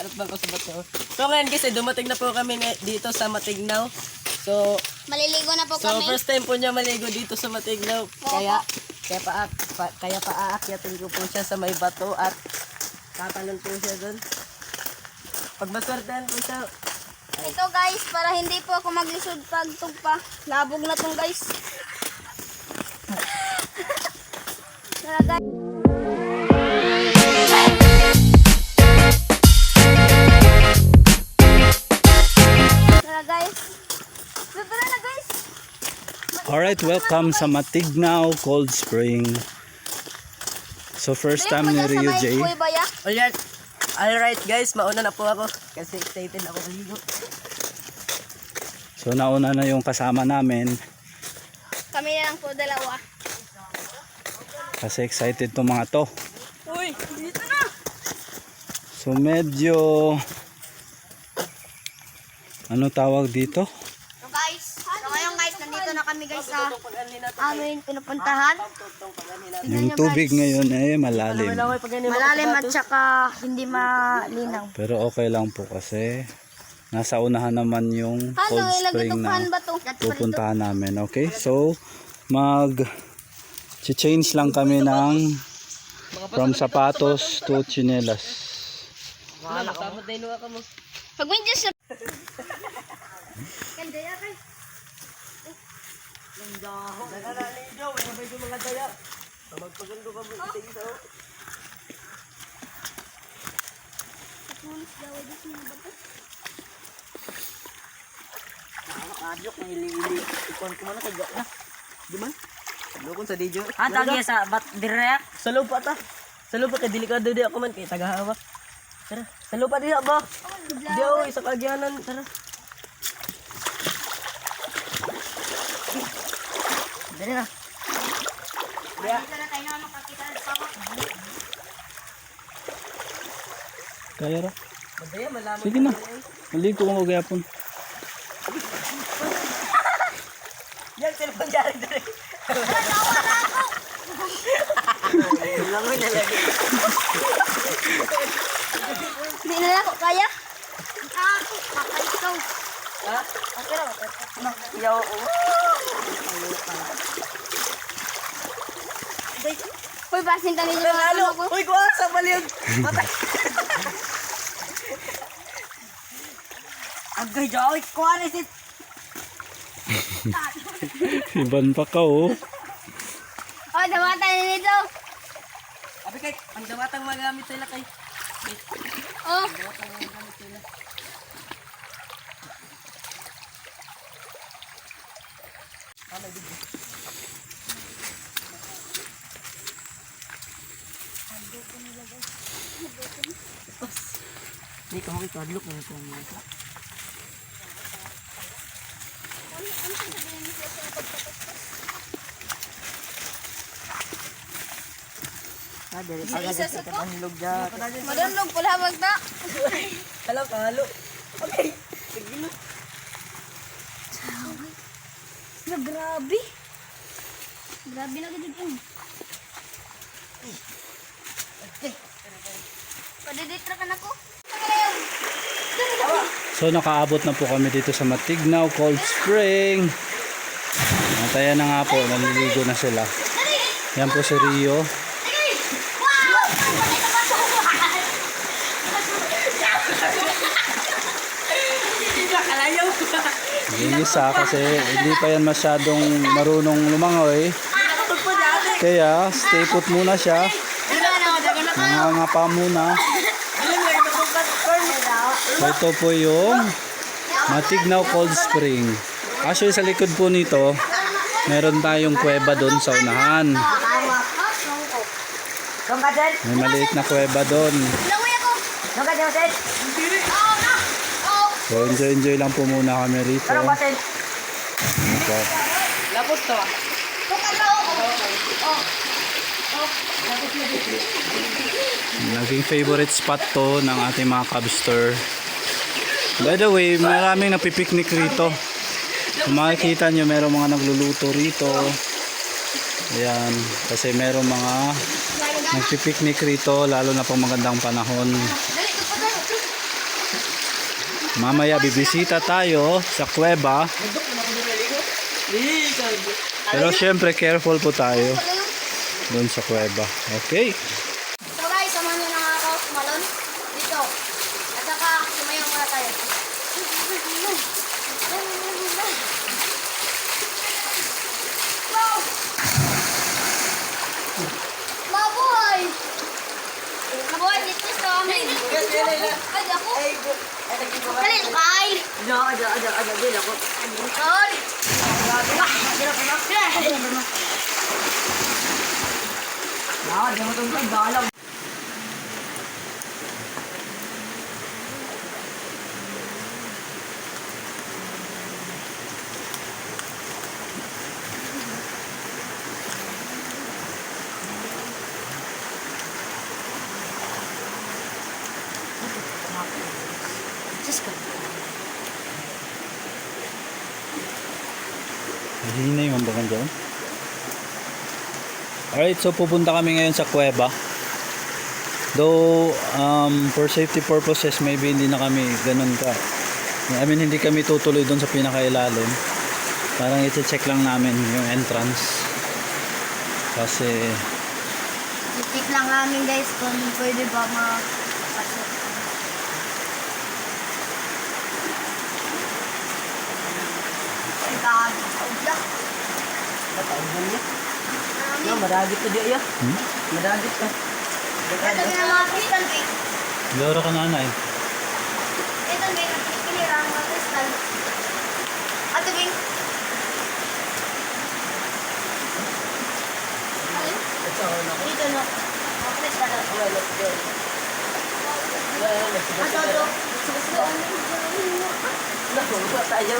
Kalat bang ko sa bato. So ngayon guys, eh, dumating na po kami dito sa Matignaw. So, Maliligo na po so kami. first time po niya maligo dito sa Matignaw. Kaya, kaya pa, pa kaya pa aakyatin ko po siya sa may bato at tatalon po siya doon. Pag maswertehan po siya, Ito guys, para hindi po ako maglisod pag tugpa. Labog na tong guys. Tara guys. Alright, welcome sa Matignaw Cold Spring. So first time ni Rio J. Alright, alright guys, mauna na po ako kasi excited ako maligo. So nauna na yung kasama namin Kami na lang po dalawa. kasi excited to mga to. Uy, dito na! So medyo ano tawag dito? So guys, so ngayon guys, nandito na kami guys sa Pag alin na to, amin pinupuntahan. Yung tubig ngayon eh malalim. Malalim at saka hindi malinaw. Pero okay lang po kasi nasa unahan naman yung cold spring na pupuntahan namin. Okay? So mag change lang kami ng from sapatos to chinelas. Wala na inuha ka mo. Pag medyo sa... Kandaya kay. Nagkakaligo, wala ba yung mga daya? Magpagando ka mo sa isa. oh. Adlok na hili-hili. Ikon ko mana kagak na. Di man? Lukon sa DJ. Ah, tagi sa bat direct. Sa lupa ta. Sa lupa kay delikado di ako man kay tagahawa. Tara, sa lupa di ba? Di oh, isa kagyanan. Tara. Dali na. Kaya, Kaya ra. madaya malaman. Sige na. Maligo ko magyapon. Yan, cellphone dyan. Dali. Langoy na lagi. Hindi na lang ako kaya. Ah. Ha? Okay lang. Yaw. Hoy, basin kami Ano? dito. Ano ko? Uy, kuha sa baliog. Patay. Agay, jawit. Kuha na si... Iban pa ka oh. Oh, damatay na nito. Abi kay, ang damatang magamit sila kay... Oh, Hindi ka makikadlok na ito. Ah, dali. isa sa to. Ang log dyan. Madunlog pula wag na. Halo, halo. Okay. Sige na. Na grabe. Grabe na gid yun. Padiditra ka na ko. So nakaabot na po kami dito sa Matignaw Cold Spring. Nataya na nga po, naliligo na sila. Yan po si Rio. Nakalayaw. Yung isa kasi hindi pa yan masyadong marunong lumangoy. Kaya stay put muna siya. Nangangapa muna. So ito po yung Matignaw Cold Spring. Actually sa likod po nito, meron tayong kuweba doon sa unahan. May maliit na kuweba doon. Langoy ako. Kung ka dyan, Sen. Oh, na. Oh. So enjoy enjoy lang po muna kami rito. Opo. Lapos to. Oh. Naging favorite spot to ng ating mga cubster. By the way, maraming napipiknik rito. Kung makikita nyo, meron mga nagluluto rito. Ayan, kasi meron mga nagpipiknik rito, lalo na pang magandang panahon. Mamaya bibisita tayo sa kuweba. Pero syempre careful po tayo doon sa kuweba. Okay. So guys, samahan nyo na nga ako tumalon dito. At saka sumayaw muna tayo. Wow! Mabuhay! Mabuhay dito sa amin. Ay, ako. Dali, kay. Aja, aja, aja, aja, dili ako. Ay. Ah, di mo tungkol, bahala. Diyos Hindi na yung bakan dyan. Alright, so pupunta kami ngayon sa kuweba. Though, um, for safety purposes, maybe hindi na kami ganun ka. I mean, hindi kami tutuloy doon sa pinakailalim. Parang iti-check lang namin yung entrance. Kasi, Tip lang namin guys kung pwede ba ma Niya. No, maragit ka di iya. hmm? Maragit ka. Ito na mga kristal eh. Loro ka nanay. Ito may nakikilira ang mga kristal. Ato? Ito, ano ko. Dito no. Mga kristal. Go. Well, let's go. Ato do. Naku, wala tayo.